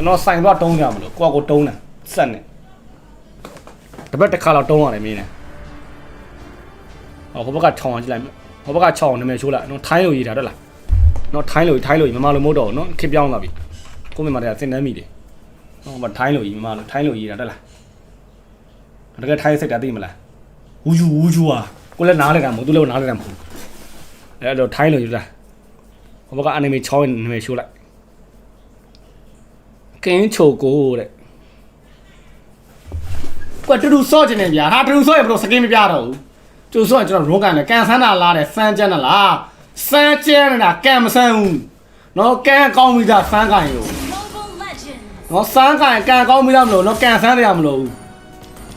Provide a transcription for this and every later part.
ကျွန်တော်ဆိုင်တော့တုံးကြမလို့ကိုကကိုတုံးတယ်ဆက်နေတပတ်တစ်ခါတော့တုံးရတယ်မင်းနဲ့ဟောဟိုဘက်ကခြောင်အောင်ကြည့်လိုက်ဟိုဘက်ကခြောင်အောင်နာမည်ချိုးလိုက်နော်ထိုင်းလိုရေးတာတက်လားနော်ထိုင်းလိုထိုင်းလိုမမလိုမဟုတ်တော့ဘူးနော်ခစ်ပြောင်းသွားပြီကိုမြန်မာတွေကစင်တန်းမိတယ်နော်မထိုင်းလိုကြီးမမလိုထိုင်းလိုရေးတာတက်လားတကယ်ထိုင်းစိတ်တာသိမလားဝူယူဝူယူอ่ะကိုလည်းနားလည်းကမဟုတ်သူလည်းနားလည်းကမဟုတ်အဲ့တော့ထိုင်းလိုရေးတာဟိုဘက်ကအနီမေချောင်းနာမည်ချိုးလိုက် ကင်းချိုကိုတဲ့ကွာတူတူဆော့ကျင်နေဗျာဟာတူတူဆော့ရဘလို့စကင်းမပြတော့ဘူးတူတူဆော့ရင်ကျွန်တော်ရုံးကန်တယ်ကန်ဆန်းတာလားတဲ့စမ်းကျန်းတာလားစမ်းကျန်းတာကန်မဆန်းဘူးနော်ကန်ကောင်းပြီသားစမ်းကန်ရော Mobile Legends! နော်စမ်းကန်ကန်ကောင်းပြီသားမလို့နော်ကန်ဆန်းတယ်မလို့ဘူး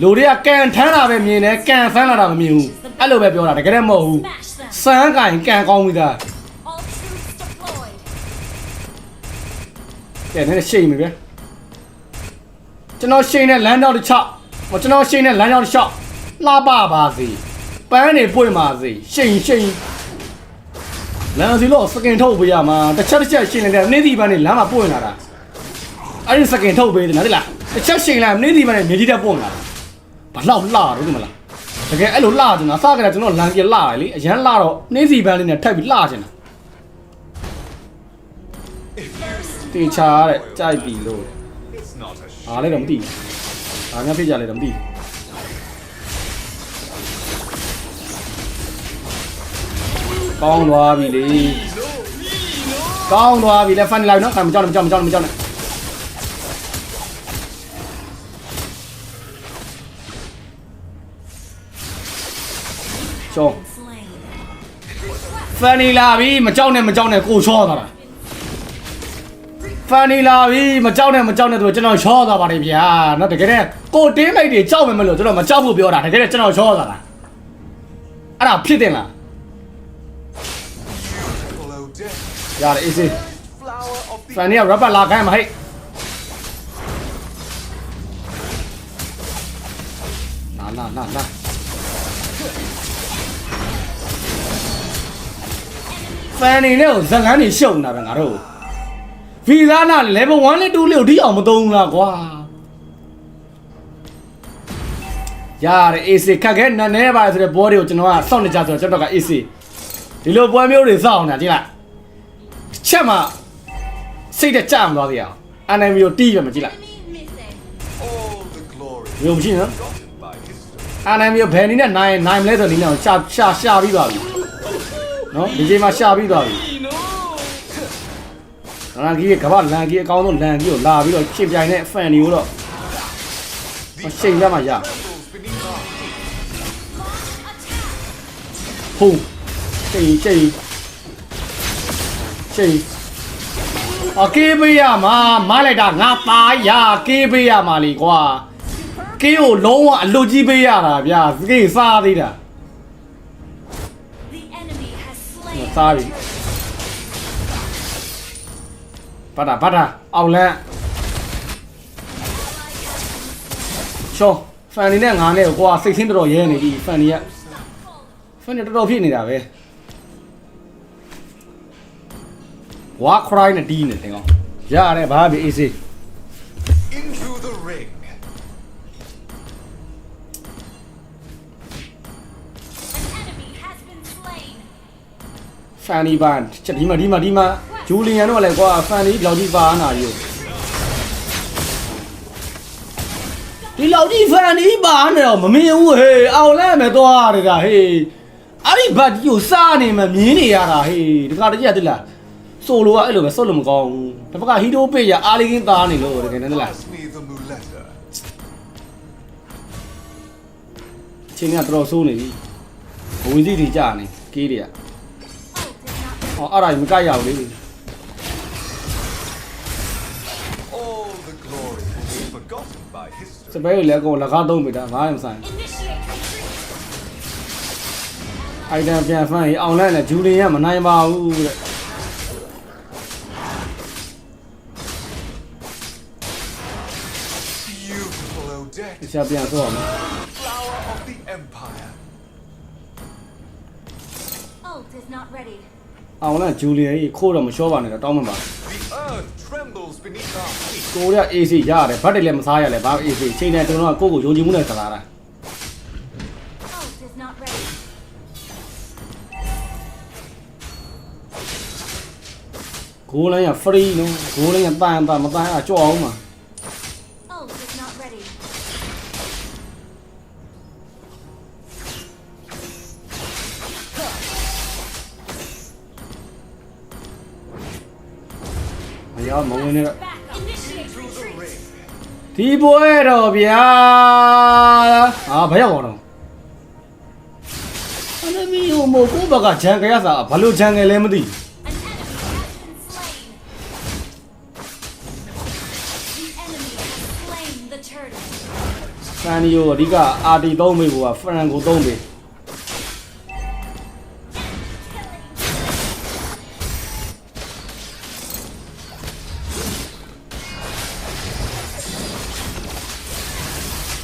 လူတွေကကန်ထမ်းတာပဲမြင်တယ်ကန်ဆန်းလာတာမမြင်ဘူးအဲ့လိုပဲပြောတာတကယ်တည်းမဟုတ်ဘူး Smash them! စမ်းကန်ကန်ကောင်းပြီသား ကဲနည်းနည်းရှိန်ပြီဗျကျွန်တော်ရှိန်တဲ့လမ်းတော့တစ်ချောက်ဟိုကျွန်တော်ရှိန်တဲ့လမ်းကြောင်းတစ်ချောက်လှပပါစေပန်းနေပွင့်ပါစေရှိန်ရှိန်လမ်းစီလို့စကင်ထုတ်ပေးရမှာတစ်ချက်တစ်ချက်ရှိန်နေတဲ့နေ့ဒီပန်းနေလမ်းမှာပွင့်လာတာအဲ့ဒီစကင်ထုတ်ပေးတယ်နော်ဒီလားတစ်ချက်ရှိန်လိုက်နေ့ဒီပန်းနေမြေကြီးတက်ပွင့်လာတာဘာလောက်လှတော့ဒီမလားတကယ်အဲ့လိုလှချင်တာစကြတယ်ကျွန်တော်လမ်းကြီးလှတယ်လေအရန်လှတော့နေ့စီပန်းလေးနဲ့ထပ်ပြီးလှချင်တာ တင်ချာတဲ့ကြိုက်ပြီလို့ It's not a အားလည်းတော့မသိဘူး။အားများဖြစ်ကြလဲတော့မသိဘူး။ကောင်းသွားပြီလေ။ကောင်းသွားပြီလေဖန်လိုက်နော်။ခံမကြောက်နဲ့မကြောက်မကြောက်နဲ့မကြောက်နဲ့။ရှော Slain. ဖန်နေလာပြီမကြောက်နဲ့မကြောက်နဲ့ကိုချောသွားတာ ဖန်နေလာပြီမကြောက်နဲ့မကြောက်နဲ့ဆိုတော့ကျွန်တော်ချောသွားပါတယ်ဗျာနော်တကယ်တည်းကိုတင်းမိတ်တွေကြောက်မယ်မလို့ကျွန်တော်မကြောက်ဖို့ပြောတာတကယ်တည်းကျွန်တော်ချောသွားတာအဲ့ဒါဖြစ်တယ်လား follow death. ရတယ်အေးစေး Flower of the ဖန်နေကရပတ်လာခိုင်းမှာဟဲ့နာနာနာနာဖန်နေနဲ့ကိုဇလန်းနေရှုံတာပဲငါတို့ ဗီဇာနာ level 1နဲ့2လေးကိုဒီအောင်မသုံးဘူးလားကွာရတယ် AC ခက်ခဲနာနေပါဆိုတဲ့ဘောတွေကိုကျွန်တော်ကစောင့်နေကြဆိုတော့ကျွန်တော်က AC ဒီလိုပွဲမျိုးတွေစောင့်နေတာကြည့်လိုက်ချက်မှစိတ်တက်ကြမသွားသေးအောင်အန်အမီကိုတီးရမကြည့်လိုက် Enemy missing. all the glory ဘယ်လိုမရှိနော် forgotten by history. အန်အမီကိုဘယ်နည်းနဲ့နိုင်နိုင်မလဲဆိုနည်းနဲ့ရှာရှာရှာပြီးသွားပြီနော်ဒီချိန်မှာရှာပြီးသွားပြီ လန်ကြီးကကမ္ဘာလန်ကြီးအကောင်းဆုံးလန်ကြီးကိုလာပြီးတော့ရှင်ပြိုင်တဲ့ဖန်တွေကိုတော့ရှိန်ရမှာရ Trembles beneath our ဟုတ်ရှိန်ရှိန်ရှိန်အကေးပေးရမှာမလိုက်တာငါပါရကေးပေးရမှာလीကွာကေးကိုလုံးဝအလွတ်ကြီးပေးရတာဗျာကေးစားသေးတာ The enemy has slain. စားပြီ ပတ်တာပတ်တာအောင်လန်းရှောဖန်နေနဲ့ငါနဲ့ကွာစိတ်ဆင်းတော်တော်ရဲနေပြီဖန်နေကဖန်နေတော်တော်ဖြစ်နေတာပဲဝါခရိုင်းနဲ့ဒီနေတယ်ကောင်ရတယ်ဘာပဲအေးစေး into the ring. An enemy has been slain. ဖန်နီပါချက်ဒီမှာဒီမှာဒီမှာ ဂျူလီယန်တို့ကလည်းကွာဖန်နီဒီလောက်ကြီးပါနာရီဒီလောက်ကြီးဖန်နီပါနေတော့မမြင်ဘူးဟေးအောင်လဲမယ်သွားရတာဟေးအဲ့ဒီဘတ်ကြီးကိုစားနေမှမြင်နေရတာဟေးဒီကတည်းကတည်းလားဆိုလိုကအဲ့လိုပဲစောလို့မကောင်းဘူးတစ်ဖက်ကဟီတိုပေးရအားလေးကင်းသားနေလို့တကယ်တည်းလား Pass me the muleta. ချင်းကတော်တော်ဆိုးနေပြီဘဝင်စီတွေကြာနေကေးတွေက Ult is not ဟောအဲ့ဒါကြီးမကရဘူးလေ စ history. ပယ်ကိုလည်းအကုန်လကားသုံးမိတာငါ့မဆိုင် initiate retreat. အိုက်တန်ပြန်ဖမ်းရင်အောင်လိုက်နဲ့ဂျူလီယန်မနိုင်ပါဘူးတဲ့ Beautiful Odette, တခြားပြန်ဆိုအောင် flower of the empire. Ult is not ready. အောင်လိုက်ဂျူလီယန်ကြီးခိုးတော့မလျှောပါနဲ့တော့တောင်းမှပါ The earth trembles beneath our feet. ကိုရီးယား AC ရတယ်ဘတ်တွေလည်းမစားရလဲဘာ AC ချိန်နေကျွန်တော်ကကိုယ့်ကိုယုံကြည်မှုနဲ့သလားတာ Ult is not ready. ဂိုးလိုင်းက free နော်ဂိုးလိုင်းကတန်တန်မတန်အကြောက်အောင်မှာ Ult is not ready. မရောက်မဝင်နဲ့တော့ Back up. Initiate retreat. ဒီပွဲတော့ဗျာအာဘယ်ရောက်အောင်တော့အနမီဟိုမို့ကိုယ့်ဘက်ကဂျန်ကရစာဘာလို့ဂျန်ကလဲမသိ An enemy has been slain. The enemy has slain the turtle. ဖန်နီယိုအဓိကအာတီသုံးမိဘူးကဖရန်ကိုသုံးမိ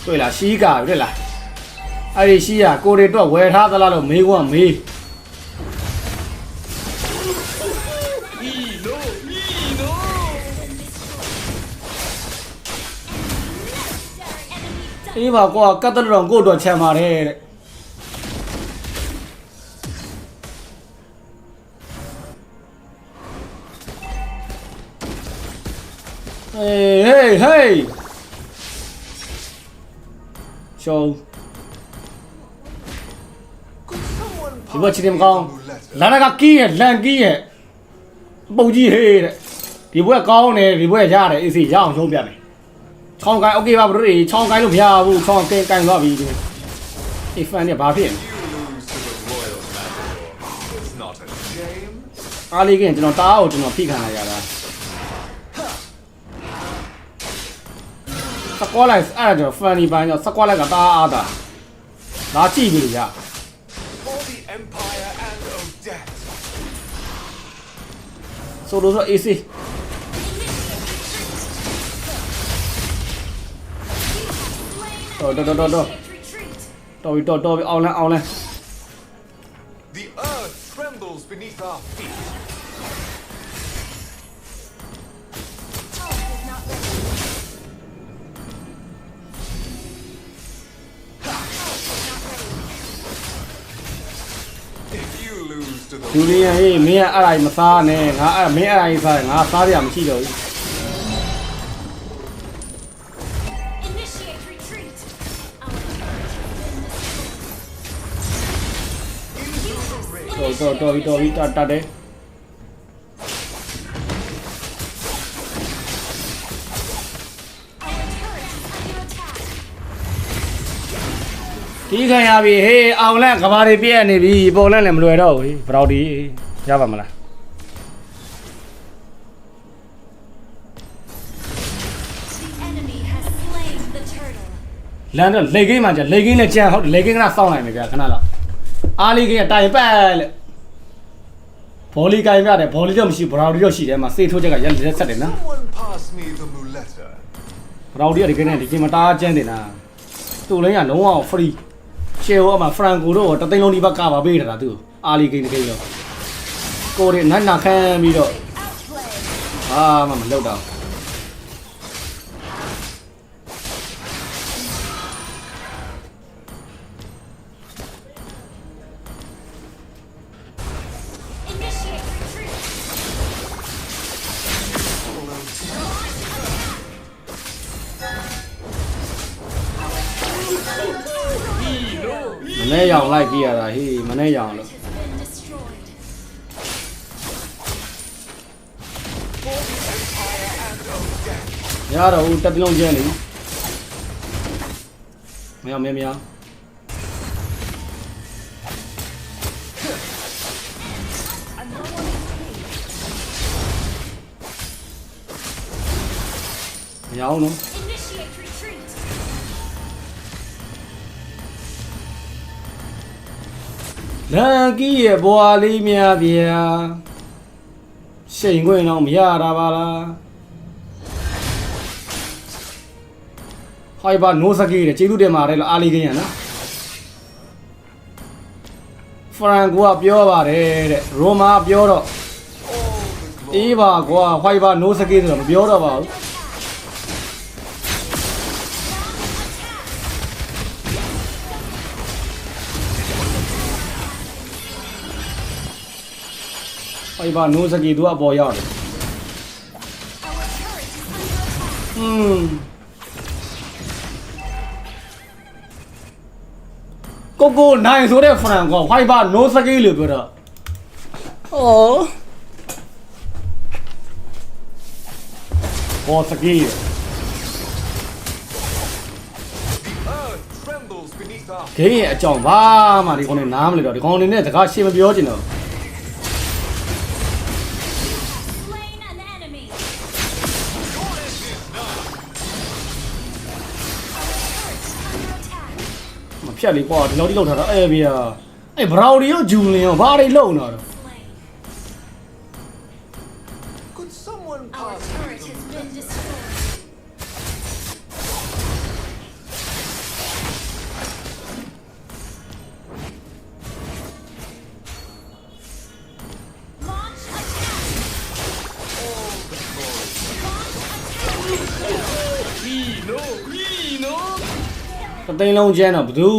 တွေ့လားရှီးကာတွေ့လားအဲ့ဒီရှီးကကိုရီတော့ဝယ်ထားသလားလို့မေးခွန်းမေး Eno, Eno! Enemy double. အေးပါကွာကတ်တလတော်ကိုတော့ချမ်းပါတယ်တဲ့ဟေးဟေး ဟေးရှော Could someone ဒီဘက်ချစ်တယ်မကောင်း Muleta? လာနာကကီးရဲ့လန်ကီးရဲ့ပုံကြီးဟေးတဲ့ဒီဘက်ကောင်းတယ်ဒီဘက်ရတယ်အေးစီရအောင်ရှုံးပြမယ်ချောင်းကိုင်းโอเคပါဘရိုတွေချောင်းကိုင်းလို့မရဘူးချောင်းကင်းကိုင်းသွားပြီဒီအေးဖန်เนี่ยဘာဖြစ်လဲ You lose to the royal matador. It's not a shame. အားလေးကရင်ကျွန်တော်တားအောင်ကျွန်တော်ဖိခံလိုက်ရတာ စကွာလိုက်အဲ့ဒါကျွန်တော် funny ပိုင်းတော့စကွာလိုက်ကတားအားတာလာကြည့်ပြီရ For the empire and Odette. ဆိုလို့ဆို AC တော်တော်တော်တော် Initiate retreat. တော် lose to the ဒူနီယာဟေးမင်းကအဲ့ဒါကြီးမစားနဲ့ငါအဲ့မင်းအဲ့ဒါကြီးစားတယ်ငါစားရမရှိတော့ဘူး Initiate retreat. Our turret has been destroyed. တော်တော်တော်ပြီတော်ပြီတတ်တတ်တယ် ဒီခံရပြီဟေးအောင်လန်းကဘာတွေပြည့်နေပြီပုံလန်းလည်းမလွယ်တော့ဘူးဟေးဘယ်တော့ဒီရပါမလား The enemy has slain the turtle. လမ်းတော့လေကိန်းမှာじゃလေကိန်းနဲ့ကြံဟုတ်တယ်လေကိန်းကစောင့်နိုင်တယ်ဗျာခဏလောက်အားလေးကိန်းကတိုင်ပတ်လက်ဘောလီကိုင်ပြတယ်ဘောလီတော့မရှိဘရာဒီတော့ရှိတယ်မှာစေထိုးချက်ကရက်လက်ဆက်တယ်နော် Someone pass me the muleta. ဘရာဒီကဒီကိန်းနဲ့ဒီကိန်းမှာတားကျန်းတယ်နာသူ့လိုင်းကလုံးဝ free ရှယ်ဟောမှာဖရန်ကိုတော့တသိန်းလုံးဒီဘက်ကပါပေးတာသူအားလေးကိန်းဒီကိန်းတော့ကိုရီနတ်နာခမ်းပြီးတော့ Outplay. အာမမလောက်တော့ ရောင်လိုက်ကြည့်ရတာဟေးမနေ့ရောင်လို့ has been destroyed. For the empire and Odette. ရတော့ဦးတက်တလုံးကျန်းနေမရမရမရမရအောင်နော် လန်ကီးရဲ့ဘွာလေးများဗျာရှိန်ခွင့်တော့မရတာပါလားဟိုင်ဘာနိုးစကီးတဲ့ကျေးဇူးတင်ပါတယ်လို့အားလေးကင်းရနော်ဖရန်ကိုကပြောပါတယ်တဲ့ရိုမာပြောတော့ All the အေးပါကွာဝိုက်ပါနိုးစကေးဆိုတော့မပြောတော့ပါဘူး ဝိုက်ပါနိုးစကေးသူကအပေါ်ရောက်တယ် Our turret is under attack. อืมကိုကိုနိုင်ဆိုတဲ့ဖရန်ကဝိုက်ပါနိုးစကေးလို့ပြောတော့အော်ဘောစကေး The earth trembles beneath our ဂိမ်းရဲ့အကြောင်းဘာမှဒီကောင်နေနားမလဲတော့ဒီကောင်နေနဲ့တကားရှင်းမပြောချင်တော့ ဖြတ်လေကွာဒီလောက်တိလောက်ထားတော့အဲ့ဗျာအဲ့ဘရောင်တွေရောဂျူလင်ရောဘာတွေလုံနေတော့ Slain. Could someone Our pass turret has been destroyed. Launch attack. all the glory? Launch attack. တသိန်းလုံးကျန်းတော့ဘယ်သူ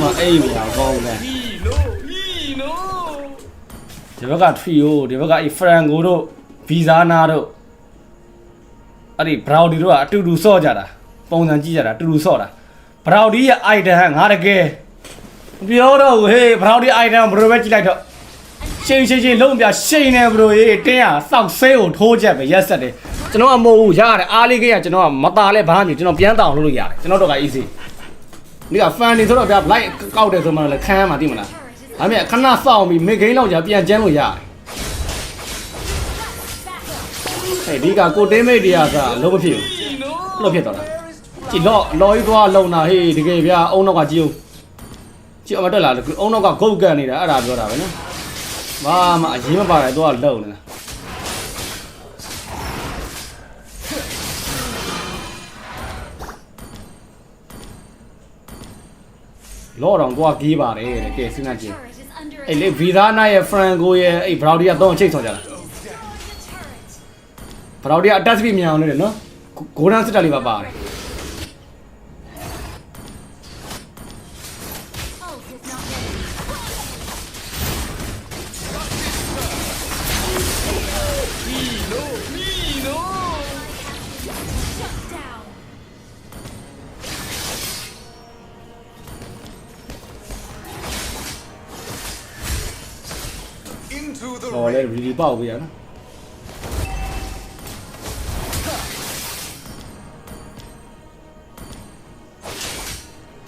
မှအိမ်မရကောင်းတယ်ဒီဘက်ကထရီယိုဒီဘက်ကအဲ့ဖရန်ကိုတို့ဗီဇာနာတို့အဲ့ဒီဘရောင်ဒီတို့ကအတူတူဆော့ကြတာပုံစံကြည့်ကြတာအတူတူဆော့တာဘရောင်ဒီရဲ့အိုက်တန်ငါတကယ်မပြောတော့ဘူးဟေးဘရောင်ဒီအိုက်တန်ဘယ်လိုပဲကြည့်လိုက်တော့ရှိန်ရှိန်ရှိန်လုံးပြရှိန်နေဘလို့ရေးတင်းရစောက်ဆဲကိုထိုးချက်ပဲရက်ဆက်တယ်ကျွန်တော်ကမဟုတ်ဘူးရတယ်အားလေးကကျွန်တော်ကမตาလဲဘာမှမဖြစ်ကျွန်တော်ပြန်တောင်းလို့လို့ရတယ်ကျွန်တော်တော့က easy ဒီက fan နေဆိုတော့ဗျာ light ကောက်တယ်ဆိုမှလည်းခမ်းမှာသိမလားဒါပေမဲ့ခဏစောင့်ပြီး mid game လောက်ကြာပြန်ကျန်းလို့ရတယ်ဟဲ့ဒီကကိုတင်းမိတ်တရားကလုံးမဖြစ်ဘူးလို့ဖြစ်သွားတာကြည့်တော့လော်ကြီးသွားလုံတာဟေးတကယ်ဗျာအုံနောက်ကကြည့်ဦးကြည့်အမတက်လာအုံနောက်ကဂုတ်ကန်နေတာအဲ့ဒါပြောတာပဲနော်ဘာမှအရင်မပါတယ်သူကလုံနေတာ လော်တော့သွားကြီးပါတယ်တဲ့ကဲစဉ်းစားကြည့် Turret is under အဲ့လေ attack. ဗီဇာနာရဲ့ဖရန်ကိုရဲ့အဲ့ဘရော်ဒီကတော့အချိတ်ဆော်ကြတာ Destroy the turret. ဘရော်ဒီကအတက်စပီမြန်အောင်လုပ်တယ်နော်ဂိုဒန်စစ်တာလေးပါပါတယ် ပေါက်ပေးရနော်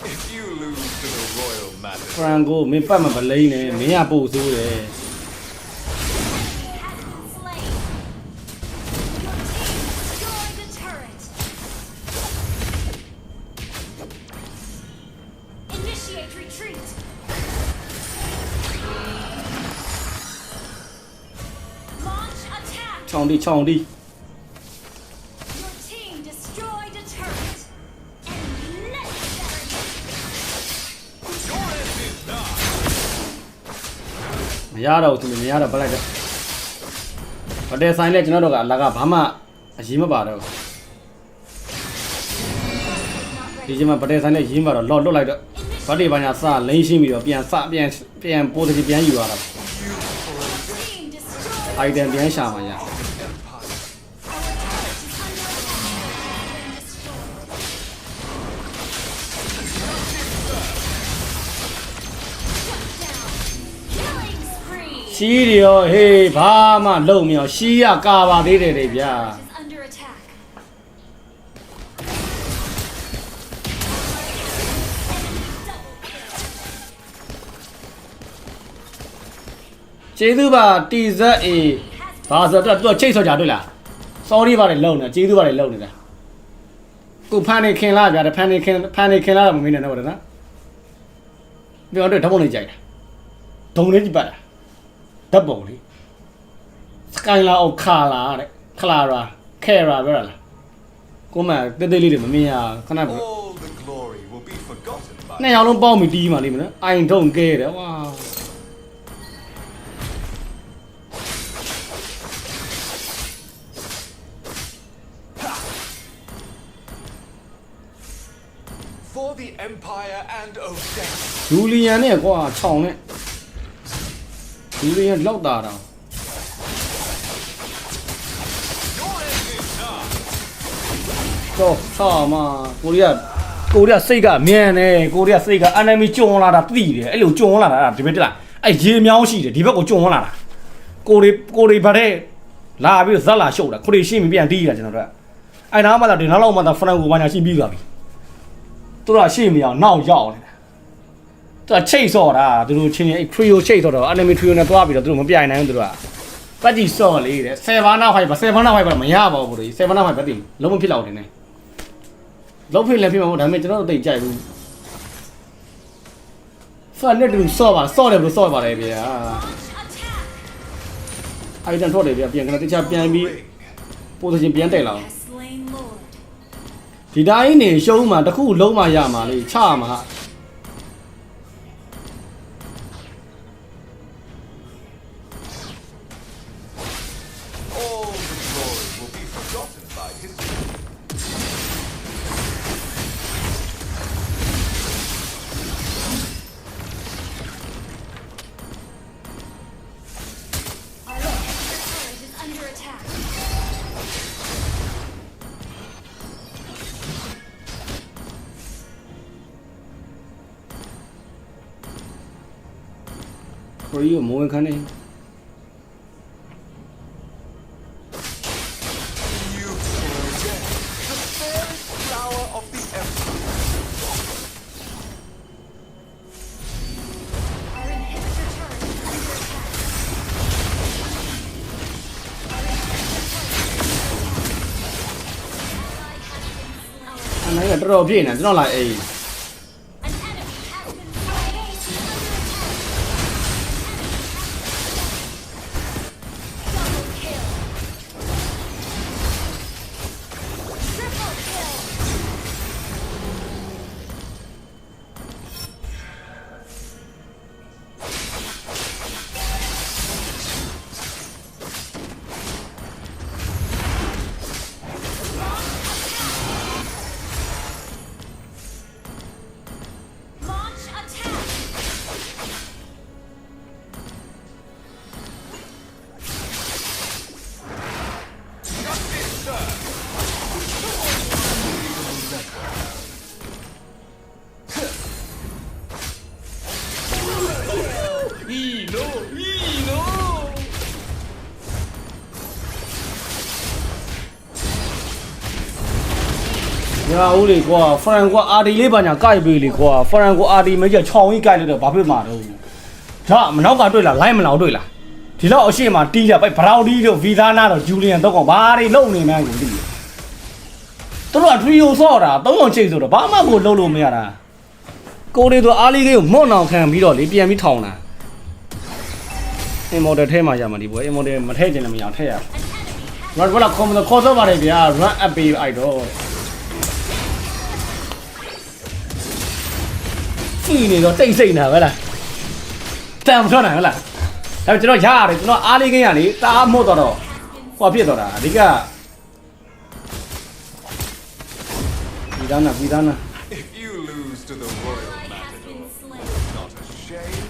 If you lose to the royal ဖ matter, ရန်ကိုမင်းပတ်မပလိမ့်နဲ့မင်းကပို့ဆိုးတယ် attack. ချောင်းတီချောင်းတီ Your team destroyed a turret. Enemy legendary. မရတော့ဘူးသူမရတော့ဗလိုက်တော့ဟိုတယ်ဆိုင်လဲကျွန်တော်တို့ကအလကဘာမှအရင်မပါတော့ဘူး Not ဒီ ready. ချိန်မှာဗတယ်ဆိုင်နဲ့ရင်းပါတော့လော့လွတ်လိုက်တော့ဗတ်တွေဘာညာစလိမ့်ရှင်းပြီးတော့ပြန်စပြန်ပြန်ပိုးတကြီးပြန်ယူရတာ Team destroyed. အိုက်တန်ပြန်ရှာမှာရ ရှီးတွေရောဟေးဘာမှလုံမရောရှီးရကာပါသေးတယ်လေဗျာ Is under attack. ကျေးဇူးပါတီဇက်အေဘာဆိုတော့သူကချိတ်ဆော်ကြတွေ့လား sorry ပါတယ်လုံနေကျေးဇူးပါတယ်လုံနေတာကိုဖန်နေခင်လာဗျာတဖန်နေခင်ဖန်နေခင်လာတော့မမင်းနဲ့တော့တယ်နော်ပြောတော့ဓာတ်ပုံလေးကြိုက်တာဒုံလေးကြည့်ပါလား ဓာတ်ပုံလေစကိုင်လာအောင်ခါလာတဲ့ခလာရာခဲရာပြောရလားကိုမတဲတဲလေးတွေမမြင်ရခဏပြော All the glory will be forgotten by နှစ်ယောက်လုံးပေါက်ပြီးတီးမှလေးမနော် I don't care တဲ့ဝါ for the empire and Odessa. လူလီယန်နဲ့ကွာခြောင်နဲ့ လူလီယန်လောက်တာတော့ Your end is nigh. တော့ဟာမကိုရီးယားကိုရီးယားစိတ်ကမြန်တယ်ကိုရီးယားစိတ်ကအန်နမီကျွန်းလာတာသိတယ်အဲ့လိုကျွန်းလာတာအဲ့ဒါဒီဘက်တက်လာအဲ့ရေမြောင်းရှိတယ်ဒီဘက်ကိုကျွန်းလာတာကိုရီကိုရီဗတ်တဲ့လာပြီးတော့ဇက်လာရှုပ်တာကိုရီရှင်းပြီးပြန်တီးတာကျွန်တော်တို့ကအဲ့နားမှသာဒီနောက်လောက်မှသာဖရန်ကိုဘာညာရှင်းပြီးသွားပြီသူတို့ကရှင်းမရအောင်နောက်ရောက်နေတာ သူကချိတ်ဆော့တာသူတို့ချင်းချင်းအဲ့ခရီယိုချိတ်ဆော့တော့အန်နမီခရီယိုနဲ့သွားပြီးတော့သူတို့မပြိုင်နိုင်ဘူးသူတို့ကပတ်ကြီးဆော့လေးတဲ့7ဘာနာဖိုက်ပါ7ဘာနာဖိုက်ပါမရပါဘူးတို့7ဘာနာဖိုက်ပဲတည်လုံးဝဖြစ်လောက်တယ်နဲ့လောက်ဖြစ်လည်းဖြစ်မှာမဟုတ်ဒါပေမဲ့ကျွန်တော်တို့တိတ်ကြိုက်ဘူးဖန်နဲ့တူဆော့ပါဆော့တယ်ဘယ်လိုဆော့ပါလဲဗျာ Attack! အိုင်တန်ထွက်တယ်ဗျာပြန်ကလည်းတခြားပြန်ပြီး Ring. ပိုစရှင်ပြန်တက်လာအောင် Has slain Lord. ဒီတိုင်းနေရှုံးမှတစ်ခုလုံးမှရမှာလေချမှာ ခရီးကိုမဝင်ခန်းနေ Beautiful Odette, the fairest ညာဦးလေကွာဖရန်ကွာအာဒီလေးပါညာကိုက်ပေးလေကွာဖရန်ကွာအာဒီမကြီးချောင်းကြီးကိုက်လို့တော့ဘာဖြစ်မှာတော့ဒါမနောက်ကတွေ့လားလိုက်မလောက်တွေ့လားဒီတော့အရှိမတီးကြပိုက်ဘရောင်ဒီတို့ဗီဇာနာတို့ဂျူလီယန်တော့ကောင်ဘာတွေလုံနေမှန်းကိုသိတယ်သူတို့ကထရီယိုဆော့တာသုံးအောင်ချိတ်ဆိုတော့ဘာမှကိုလုံလို့မရတာကိုရီတို့အားလေးကြီးကိုမော့နောင်ခံပြီးတော့လေပြန်ပြီးထောင်တာအင်မော်ဒယ်ထဲမှာရမှာဒီဘောအင်မော်ဒယ်မထည့်ချင်လည်းမရအောင်ထည့်ရ An enemy has ရတ်ဘလာကွန်မခေါ်စောပါတယ်ဗျာ run up ပေးအိုက်တော့ ကြည့်နေတော့တိတ်ဆိတ်နေတာပဲလားတန်မထွက်နိုင်ဘူးလားဒါပေမဲ့ကျွန်တော်ရရတယ်ကျွန်တော်အားလေးကင်းရလေတအားမို့တော့တော့ဟောဖြစ်တော့တာအဓိကပြီးသားနာပြီးသားနာ If you lose to the royal has matador, been slain. not a shame.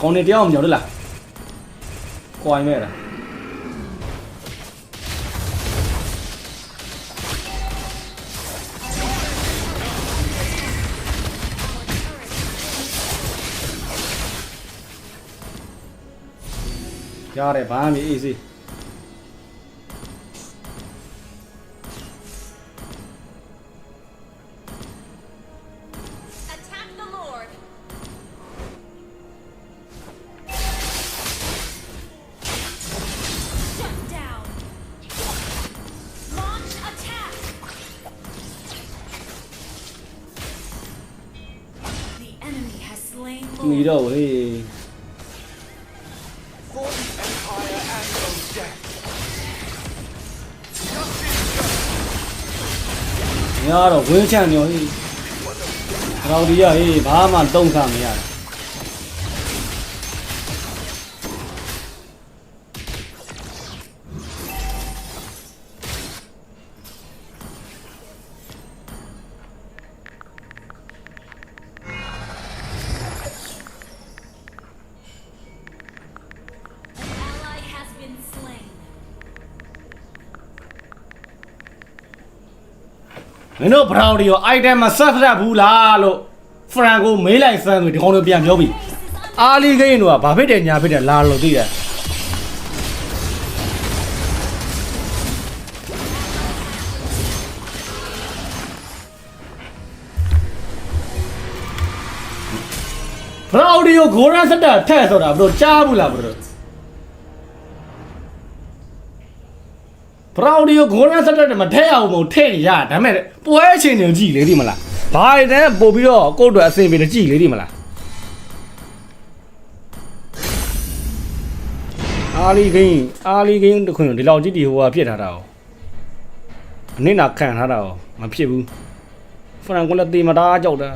ကောင်းနေတရားအောင်မြော်တယ်လားကွာရင်မဲ့လား ရတယ်ဘာမှ ဝင်းချန်ညောဟေးရောင်ဒီရဟေးဘာမှတုံးခါမရဘူး မင်းတို့ဘရောင်ဒီရော item မဆက်ဆက်ဘူးလားလို့ဖရန်ကိုမေးလိုက်စမ်းဆိုဒီကောင်တို့ပြန်ပြောပြီအာလီဂိမ်းတို့ကဘာဖြစ်တယ်ညာဖြစ်တယ်လာလို့သိတယ်ဘရောင်ဒီကိုဂိုရန်စက်တာထက်ဆိုတာဘယ်လိုကြားဘူးလားဘယ်လို ဘရောင်ဒီကိုဂိုးရန်ဆက်တက်တယ်မထဲရအောင်မဟုတ်ထဲ့နေရဒါပေမဲ့ပွဲအချိန်တွေကြည့်လေဒီမလားဘာတွေနဲ့ပို့ပြီးတော့ကိုယ့်အတွက်အဆင်ပြေတယ်ကြည့်လေဒီမလားအာလီဂိမ်းအာလီဂိမ်းတခွင်ဒီလောက်ကြည့်ဒီဟိုဟာဖြစ်ထားတာ哦အနစ်နာခံထားတာ哦မဖြစ်ဘူးဖရန်ကလည်းတေမတာကြောက်တာ